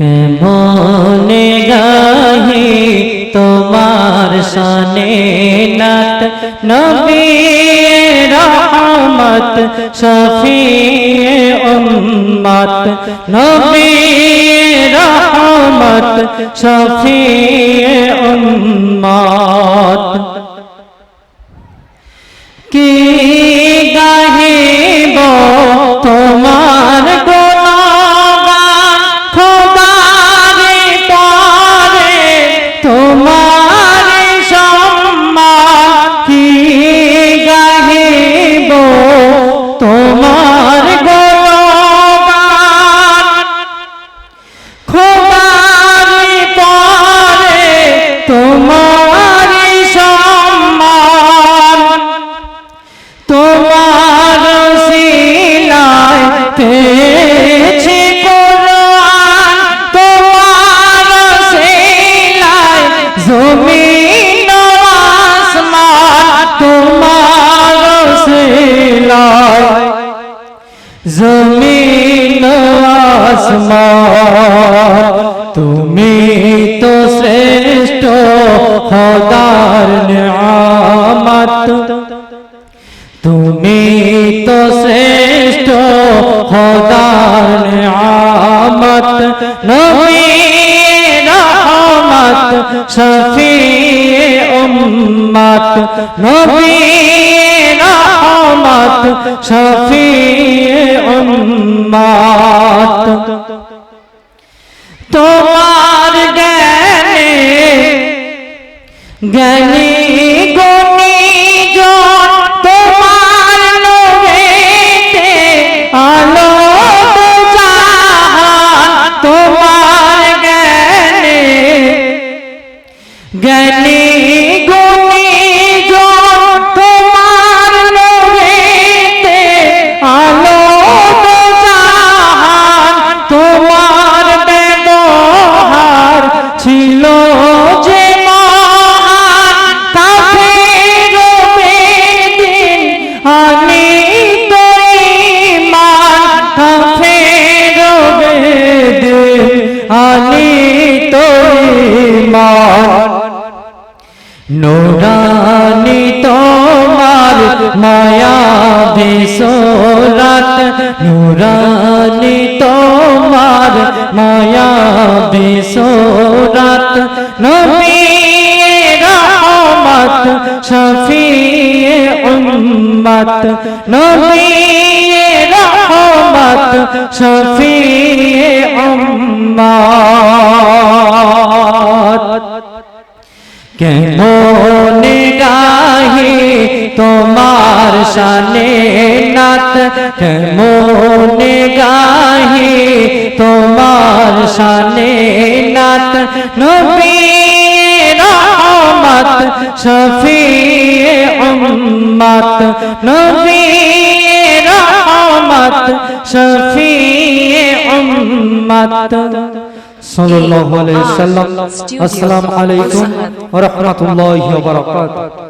কেমনে গাহি তোমার সনে নাত। নবী রহমত শফি উম্মত। নবী রহমত উম্মত। কি তোমার সম্মান তোমার শিলায় পেয়েছি কোরআন তোমার শিলায় জমিন আসমান তোমার শিলায় তুমি তো শ্রেষ্ঠ খোদার নিয়ামত নবী রহমত শফি উম্মত, নবী রহমত শফি উম্মত। তোমার জ্ঞানে, জ্ঞানী আনি তো ঈমান নুরানি তোমার মায়া বিসরাত নুরানি তোমার মায়া বিসরাত নবী রহমত শফি উম্মত। নবী রহমত শফি উম্মত। কেমন গাহি তোমার শানে নাত? কেমন গাহি তোমার শানে নাত? নবী রহমত শফি উম্মত। নবী রহমত শফি উম্মত সাল্লাল্লাহু আলাইহি সাল্লাম আসসালামু আলাইকুম ওয়া রাহমাতুল্লাহি ওয়া বারাকাতুহু।